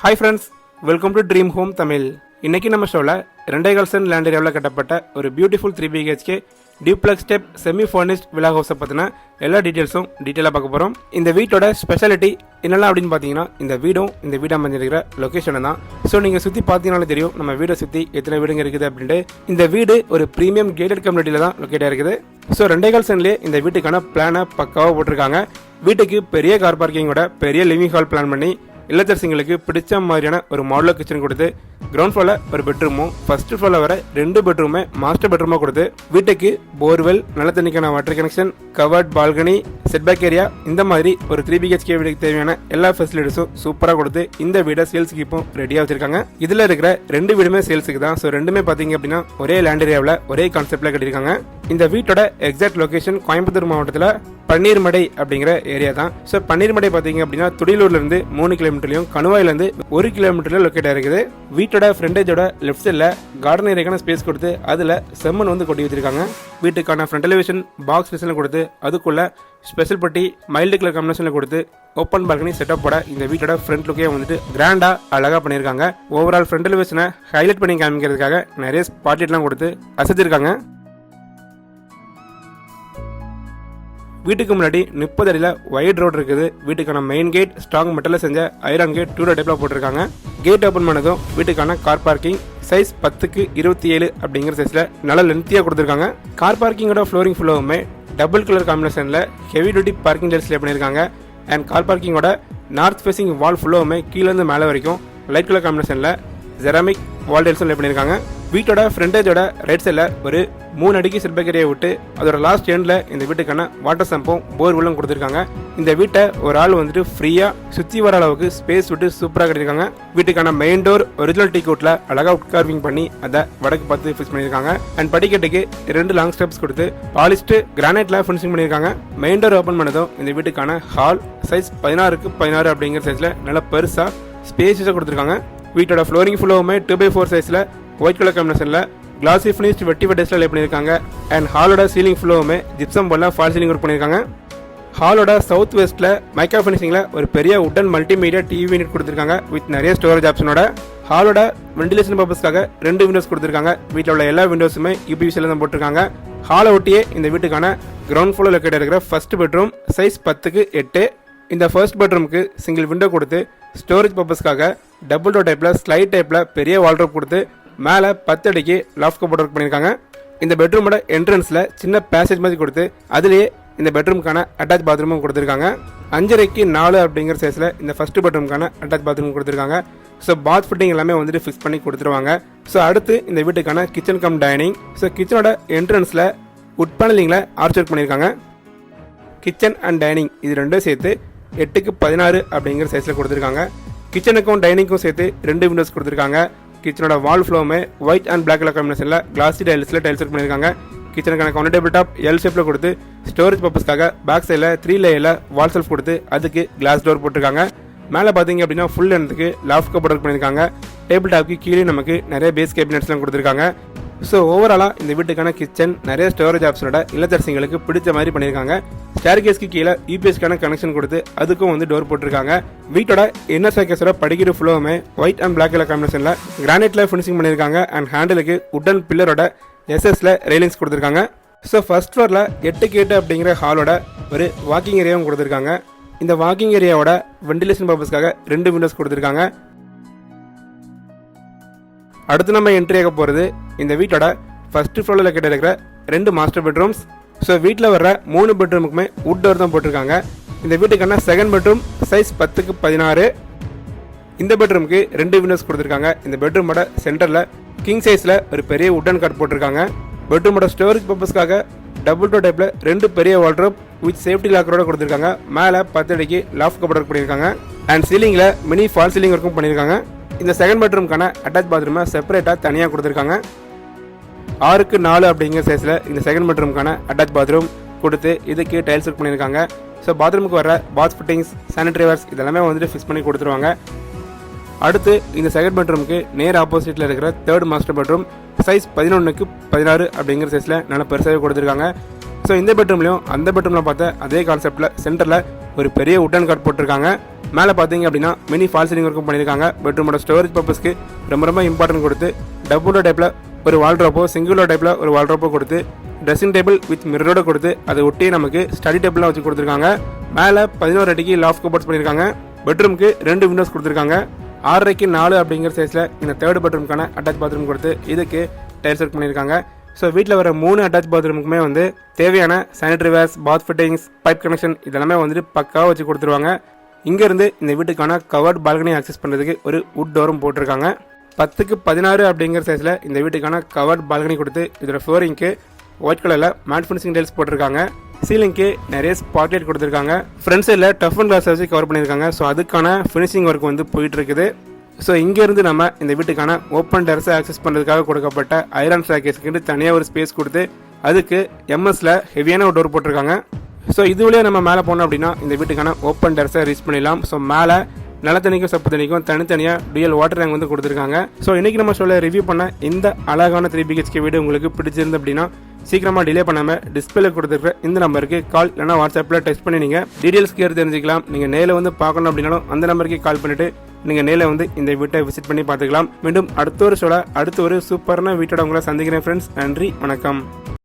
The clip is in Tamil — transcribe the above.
Hi friends welcome to dream home Tamil இன்றைக்கி நம்ம ஷோவில் ரெண்டே கால்சன் லேண்ட் ஏரியாவில் கட்டப்பட்ட ஒரு beautiful three BHK duplex step semi furnished villa ஹவுஸை பற்றின எல்லா டீட்டெயில்ஸும் டீட்டெயிலாக பார்க்க போகிறோம் இந்த வீட்டோட ஸ்பெஷாலிட்டி என்னெல்லாம் அப்படின்னு பார்த்தீங்கன்னா இந்த வீடும் இந்த வீடு அமைஞ்சிருக்கிற லொக்கேஷன் தான். ஸோ நீங்கள் சுற்றி பார்த்தீங்கனாலே தெரியும் நம்ம வீடை சுற்றி எத்தனை வீடுங்க இருக்குது அப்படின்ட்டு. இந்த வீடு ஒரு ப்ரீமியம் கேட்டட் கம்யூனிட்டியில் தான் லொக்கேட் இருக்குது ஸோ ரெண்டே கால் சென்ட்லேயே இந்த வீட்டுக்கான பிளானை பக்காவாக போட்டிருக்காங்க. வீட்டுக்கு பெரிய கார் பார்க்கிங்கோட பெரிய லிவிங் ஹால் பிளான் பண்ணி இல்லத்தரசிங்களுக்கு பிடிச்ச மாதிரியான ஒரு மாடலர் கிச்சன் கொடுத்து கிரவுண்ட் ஃப்ளோரில் ஒரு பெட்ரூமும் ஃபர்ஸ்ட் ஃப்ளோரில் வர ரெண்டு பெட்ரூமே மாஸ்டர் பெட்ரூமாக கொடுத்து வீட்டுக்கு போர்வெல் நல்ல தண்ணிக்கான water connection covered balcony setback area இந்த மாதிரி ஒரு த்ரீ பிஹெச்கே வீட்டுக்கு தேவையான எல்லா ஃபெசிலிட்டிஸும் சூப்பராக கொடுத்து இந்த வீடை சேல்ஸுக்கு இப்போ ரெடியாக வச்சிருக்காங்க. இதில் இருக்கிற ரெண்டு வீடுமே சேல்ஸுக்கு தான். ஸோ ரெண்டுமே பார்த்தீங்க அப்படின்னா ஒரே லேண்ட் ஏரியாவில் ஒரே கான்செப்டில் கட்டியிருக்காங்க. இந்த வீட்டோட எக்ஸாக்ட் லொக்கேஷன் கோயம்புத்தூர் மாவட்டத்தில் பன்னீர்மடை அப்படிங்கிற ஏரியா தான். ஸோ பன்னீர்மடை பார்த்தீங்க அப்படின்னா துடிலூர்லேருந்து மூணு கிலோமீட்டர்லையும் கணுவாயிலேருந்து ஒரு கிலோமீட்டர்ல லொக்கேட் இருக்குது வீட்டோட ஃப்ரண்டேஜோட லெஃப்ட் சைடில் கார்டன் ஏரியாக்கான ஸ்பேஸ் கொடுத்து அதில் செம்மன் வந்து கொட்டி வச்சிருக்காங்க. வீட்டுக்கான ஃப்ரண்ட் எலிவேஷன் பாக்ஸ் டிசைன் கொடுத்து அதுக்குள்ள ஸ்பெஷல் பட்டி மைல்டு கலர் காம்பினேஷனில் கொடுத்து ஓப்பன் பால்கனி செட்டப்போட இந்த வீட்டோட ஃப்ரண்ட் லுக்கே வந்துட்டு கிராண்டாக அழகா பண்ணியிருக்காங்க. ஓவரால் ஃப்ரண்ட் எலிவேஷனை ஹைலைட் பண்ணி காமிக்கிறதுக்காக நிறைய ஸ்பாட்லைட்லாம் கொடுத்து அசைச்சிருக்காங்க வீட்டுக்கு முன்னாடி முப்பது அடியில் ஒயிட் ரோடு இருக்குது. வீட்டுக்கான மெயின் கேட் ஸ்ட்ராங் மெட்டலில் செஞ்ச ஐரன் கேட் டூ டைப்பில் போட்டிருக்காங்க. கேட் ஓப்பன் பண்ணதும் வீட்டுக்கான கார் பார்க்கிங் சைஸ் பத்துக்கு இருபத்தி ஏழு அப்படிங்கிற சைஸில் நல்ல லென்த்தியாக கொடுத்துருக்காங்க. கார் பார்க்கிங்கோட ஃப்ளோரிங் ஃபுல்லாவுமே டபுள் கலர் காம்பினேஷனில் ஹெவி டியூட்டி பார்க்கிங் டைல்ஸ்ல பண்ணியிருக்காங்க. அண்ட் கார் பார்க்கிங்கோட நார்த் ஃபேசிங் வால் ஃபுல்லாவுமே கீழேருந்து மேலே வரைக்கும் லைட் கலர் காம்பினேஷனில் ஜெராமிக் வால் டைல்ஸும் பண்ணியிருக்காங்க. வீட்டோட ஃப்ரண்டேஜோட ரைட் சைடில் ஒரு மூணு அடிக்கு சிற்பக்கரையை விட்டு அதோட லாஸ்ட் எண்டில் இந்த வீட்டுக்கான வாட்டர் சம்பும் போர்வெல்லும் கொடுத்துருக்காங்க. இந்த வீட்டை ஒரு ஆள் வந்துட்டு ஃப்ரீயாக சுற்றி வர அளவுக்கு ஸ்பேஸ் விட்டு சூப்பராக கட்டியிருக்காங்க. வீட்டுக்கான மெயின் டோர் ஒரிஜினல் டீ கோட்டில் அழகாக உட்கார்விங் பண்ணி அதை வடக்கு பார்த்து ஃபிக்ஸ் பண்ணியிருக்காங்க. அண்ட் படிக்கட்டுக்கு ரெண்டு லாங் ஸ்டெப்ஸ் கொடுத்து பாலிஸ்டு கிரானைட்டில் ஃபினிஷிங் பண்ணியிருக்காங்க. மெயின் டோர் ஓப்பன் பண்ணதும் இந்த வீட்டுக்கான ஹால் சைஸ் பதினாறுக்கு பதினாறு அப்படிங்கிற சைஸில் நல்லா பெருசாக ஸ்பேஸஸாக கொடுத்துருக்காங்க. வீட்டோட ஃப்ளோரிங் ஃபுல்லாவுமே டூ பை ஃபோர் சைஸில் ஒயிட் கலர் காம்பினேஷனில் கிளாஸி ஃபினிஷ்ட் வெட்டி வெட்டஸ்ல லே பண்ணியிருக்காங்க. அண்ட் ஹாலோட சீலிங் ஃபுல்லாவுமே ஜிப்சம் போல ஃபால் சீலிங் ஒர்க் பண்ணியிருக்காங்க. ஹாலோட சவுத் வெஸ்ட்டில் மைக்கா ஃபினிஷிங்கில் ஒரு பெரிய உட்டன் மல்டிமீடியா டிவி யூனிட் கொடுத்துருக்காங்க வித் நிறைய ஸ்டோரேஜ் ஆப்ஷனோட ஹாலோட வெண்டிலேஷன் பர்பஸ்க்காக ரெண்டு விண்டோஸ் கொடுத்துருக்காங்க. வீட்டில் உள்ள எல்லா விண்டோஸுமே யூபிவிசியில் தான் போட்டிருக்காங்க. ஹாலை ஒட்டியே இந்த வீட்டுக்கான கிரவுண்ட் ஃப்ளோர் லொக்கேட் இருக்கிற ஃபர்ஸ்ட் பெட்ரூம் சைஸ் பத்துக்கு எட்டு. இந்த ஃபர்ஸ்ட் பெட்ரூமுக்கு சிங்கிள் விண்டோ கொடுத்து ஸ்டோரேஜ் பர்பஸ்க்காக டபுள் டோர் டைப்பில் ஸ்லைட் டைப்பில் பெரிய வால்ட்ரோப் கொடுத்து மேலே பத்து அடிக்கு லாஃப்ட் கபோர்ட் ஒர்க் பண்ணியிருக்காங்க. இந்த பெட்ரூமோட என்ட்ரன்ஸில் சின்ன பேசேஜ் மாதிரி கொடுத்து அதுலேயே இந்த பெட்ரூமுக்கான அட்டாச் பாத்ரூமும் கொடுத்துருக்காங்க. அஞ்சரைக்கு நாலு அப்படிங்கிற சைஸில் இந்த ஃபஸ்ட்டு பெட்ரூமுக்கான அட்டாச் பாத்ரூம் கொடுத்துருக்காங்க. ஸோ பாத் ஃபிட்டிங் எல்லாமே வந்துட்டு ஃபிக்ஸ் பண்ணி கொடுத்துருவாங்க. ஸோ அடுத்து இந்த வீட்டுக்கான கிச்சன் கம் டைனிங் ஸோ கிச்சனோட என்ட்ரன்ஸில் உட் பேனலிங்கில் ஆர்ச் ஒர்க் பண்ணியிருக்காங்க. கிச்சன் அண்ட் டைனிங் இது ரெண்டும் சேர்த்து எட்டுக்கு பதினாறு அப்படிங்கிற சைஸில் கொடுத்துருக்காங்க. கிச்சனுக்கும் டைனிங்க்கும் சேர்த்து ரெண்டு விண்டோஸ் கொடுத்துருக்காங்க. கிச்சனோட வால் ஃப்ளோவுமே ஒயிட் அண்ட் பிளாக் கலர் காம்பினேஷனில் கிளாசி டைல்ஸில் டைல்ஸ் ஒர்க் பண்ணியிருக்காங்க. கிச்சனுக்கான கவுண்டர் டேபிள் டாப் எல் ஷேப்பில் கொடுத்து ஸ்டோரேஜ் பர்பஸ்க்காக பேக் சைடில் த்ரீ லேயரில் வால் செல்ஃப் கொடுத்து அதுக்கு கிளாஸ் டோர் போட்டிருக்காங்க. மேலே பார்த்தீங்க அப்படின்னா ஃபுல் லென்த்துக்கு லாஃப்ட் கப் ஒர்க் பண்ணியிருக்காங்க. டேபிள் டாப்க்கு கீழே நமக்கு நிறைய பேஸ் கேபினட்ஸ்லாம் கொடுத்துருக்காங்க. ஸோ ஓவராலாக இந்த வீட்டுக்கான கிச்சன் நிறைய ஸ்டோரேஜ் ஆப்ஷனோட இல்லத்தரசிங்களுக்கு பிடிச்ச மாதிரி பண்ணியிருக்காங்க. ஸ்டேர்கேஸ்க்கு கீழே யூபிஎஸ்க்கான கனெக்ஷன் கொடுத்து அதுக்கும் வந்து டோர் போட்டிருக்காங்க. வீட்டோட என்ன சைக்கஸோட படிக்கிற ஃபுல்லோவுமே ஒயிட் அண்ட் பிளாக் கலர் காம்பினேஷனில் கிரானைட்டில் ஃபினிஷிங் பண்ணியிருக்காங்க. அண்ட் ஹேண்டிலுக்கு உட்டன் பில்லரோட எஸ்எஸ்ல ரெயிலிங்ஸ் கொடுத்துருக்காங்க. ஸோ ஃபர்ஸ்ட் ஃப்ளோரில் எட்டு கேட்டு அப்படிங்கிற ஹாலோட ஒரு வாக்கிங் ஏரியாவும் கொடுத்துருக்காங்க. இந்த வாக்கிங் ஏரியாவோட வெண்டிலேஷன் பர்பஸ்க்காக ரெண்டு விண்டோஸ் கொடுத்துருக்காங்க. அடுத்து நம்ம என்ட்ரி ஆக போகிறது இந்த வீட்டோட ஃபஸ்ட்டு ஃப்ளோரில் கிட்ட இருக்கிற ரெண்டு மாஸ்டர் பெட்ரூம்ஸ் ஸோ வீட்டில் வர்ற மூணு பெட்ரூமுக்குமே வுட் டோர் தான் போட்டிருக்காங்க. இந்த வீட்டுக்கான செகண்ட் பெட்ரூம் சைஸ் பத்துக்கு பதினாறு. இந்த பெட்ரூமுக்கு ரெண்டு விண்டோஸ் கொடுத்துருக்காங்க. இந்த பெட்ரூமோட சென்டரில் கிங் சைஸில் ஒரு பெரிய உட்டன் கார்ட் போட்டிருக்காங்க. பெட்ரூமோட ஸ்டோரேஜ் பர்பஸ்க்காக டபுள் டோர் டைப்பில் ரெண்டு பெரிய வால்ட்ரோப் வித் சேஃப்டி லாக்கரோட கொடுத்துருக்காங்க. மேலே பத்து அடிக்கு லாஃப் கபோர்ட் ஒர்க் பண்ணியிருக்காங்க. அண்ட் சீலிங்கில் மினி ஃபால் சீலிங் ஒர்க்கும் பண்ணியிருக்காங்க. இந்த செகண்ட் பெட்ரூம்க்கான அட்டாச் பாத்ரூமை செப்பரேட்டாக தனியாக கொடுத்துருக்காங்க. ஆறுக்கு நாலு அப்படிங்கிற சைஸில் இந்த செகண்ட் பெட்ரூம்க்கான அட்டாச் பாத்ரூம் கொடுத்து இதுக்கு டைல்ஸ் ஒர்க் பண்ணியிருக்காங்க. ஸோ பாத்ரூமுக்கு வர பாத் ஃபிட்டிங்ஸ் சானிடரிவர்ஸ் இதெல்லாமே வந்துட்டு ஃபிக்ஸ் பண்ணி கொடுத்துருவாங்க. அடுத்து இந்த செகண்ட் பெட்ரூமுக்கு நேர் ஆப்போசிட்டில் இருக்கிற தேர்ட் மாஸ்டர் பெட்ரூம் சைஸ் பதினொன்றுக்கு பதினாறு அப்படிங்கிற சைஸில் நல்லா பெருசாகவே கொடுத்துருக்காங்க. ஸோ இந்த பெட்ரூம்லேயும் அந்த பெட்ரூமில் பார்த்த அதே கான்செப்டில் சென்டரில் ஒரு பெரிய உட்டன் கார்ட் போட்டிருக்காங்க. மேலே பார்த்தீங்க அப்படின்னா மினி ஃபால் சீலிங் ஒர்க்கும் பண்ணியிருக்காங்க. பெட்ரூமோட ஸ்டோரேஜ் பர்பஸ்க்கு ரொம்ப ரொம்ப இம்பார்ட்டன்ட் கொடுத்து டபுளோ டைப்பில் ஒரு வால்ட்ராப்போ சிங்கிளோ டைப்பில் ஒரு வால்ட்ராப்போ கொடுத்து ட்ரெஸ்ஸிங் டேபிள் வித் மிரரோட கொடுத்து அதை ஒட்டி நமக்கு ஸ்டடி டேபிளாக வச்சு கொடுத்துருக்காங்க. மேலே பதினோரு அடிக்கு லாஃப்ட் கபோர்ட்ஸ் பண்ணியிருக்காங்க. பெட்ரூமுக்கு ரெண்டு விண்டோஸ் கொடுத்துருக்காங்க. ஆறரைக்கு நாலு அப்படிங்கிற சைஸில் இந்த தேர்ட் பெட்ரூம்க்கான அட்டாச் பாத்ரூம் கொடுத்து இதுக்கு டைல்ஸ் ஒர்க் பண்ணியிருக்காங்க. ஸோ வீட்டில் வர மூணு அட்டாச் பாத்ரூமுக்குமே வந்து தேவையான sanitary wares bath fittings pipe connection இதெல்லாமே வந்துட்டு பக்காவாக வச்சு கொடுத்துருவாங்க. இங்கேருந்து இந்த வீட்டுக்கான கவர்ட் பால்கனி ஆக்சஸ் பண்ணுறதுக்கு ஒரு வுட் டோரும் போட்டிருக்காங்க. பத்துக்கு பதினாறு அப்படிங்கிற சைஸில் இந்த வீட்டுக்கான கவர்ட் பால்கனி கொடுத்து இதோட ஃப்ளோரிங்க்கு ஒயிட் கலரில் மேட் ஃபினிஷிங் டைல்ஸ் போட்டிருக்காங்க. சீலிங்க்கு நிறைய ஸ்பாட்லைட் கொடுத்துருக்காங்க. ஃப்ரண்ட் சைடில் டஃப் அண்ட் கிளாஸ் வச்சு கவர் பண்ணியிருக்காங்க. ஸோ அதுக்கான ஃபினிஷிங் ஒர்க் வந்து போயிட்டு இருக்குது ஸோ இங்கேருந்து நம்ம இந்த வீட்டுக்கான ஓப்பன் டெரஸை ஆக்சஸ் பண்ணுறதுக்காக கொடுக்கப்பட்ட ஐரன் ஸ்டாக்கேஸ்க்கு தனியாக ஒரு ஸ்பேஸ் கொடுத்து அதுக்கு எம்எஸ்ல ஹெவியான ஒரு டோர் போட்டிருக்காங்க. ஸோ இது நம்ம மேலே போனோம் அப்படின்னா இந்த வீட்டுக்கான ஓப்பன் டெரஸை ரீச் பண்ணிடலாம். ஸோ மேலே நிலத்தண்ணிக்கும் சப்பு தண்ணிக்கும் தனித்தனியாக டுயல் வாட்டர் டேங்க் வந்து கொடுத்துருக்காங்க. ஸோ இன்றைக்கி நம்ம சொல்ல ரிவ்யூ பண்ண இந்த அழகான த்ரீ பிஹெச்கே வீடு உங்களுக்கு பிடிச்சிருந்து அப்படின்னா சீக்கிரமாக டிலே பண்ணாமல் டிஸ்பிளே கொடுத்துருக்க இந்த நம்பருக்கு கால் இல்லைனா வாட்ஸ்அப்பில் டெக்ஸ்ட் பண்ணி நீங்கள் டீட்டெயில்ஸ் கேர் தெரிஞ்சுக்கலாம். நீங்கள் நேரில் வந்து பார்க்கணும் அப்படின்னாலும் அந்த நம்பருக்கு கால் பண்ணிவிட்டு நீங்கள் நேரில் வந்து இந்த வீட்டை விசிட் பண்ணி பார்த்துக்கலாம். மீண்டும் அடுத்த ஒரு சொல்ல அடுத்த ஒரு சூப்பரான வீட்டோட உங்களை சந்திக்கிறேன் ஃப்ரெண்ட்ஸ் நன்றி வணக்கம்.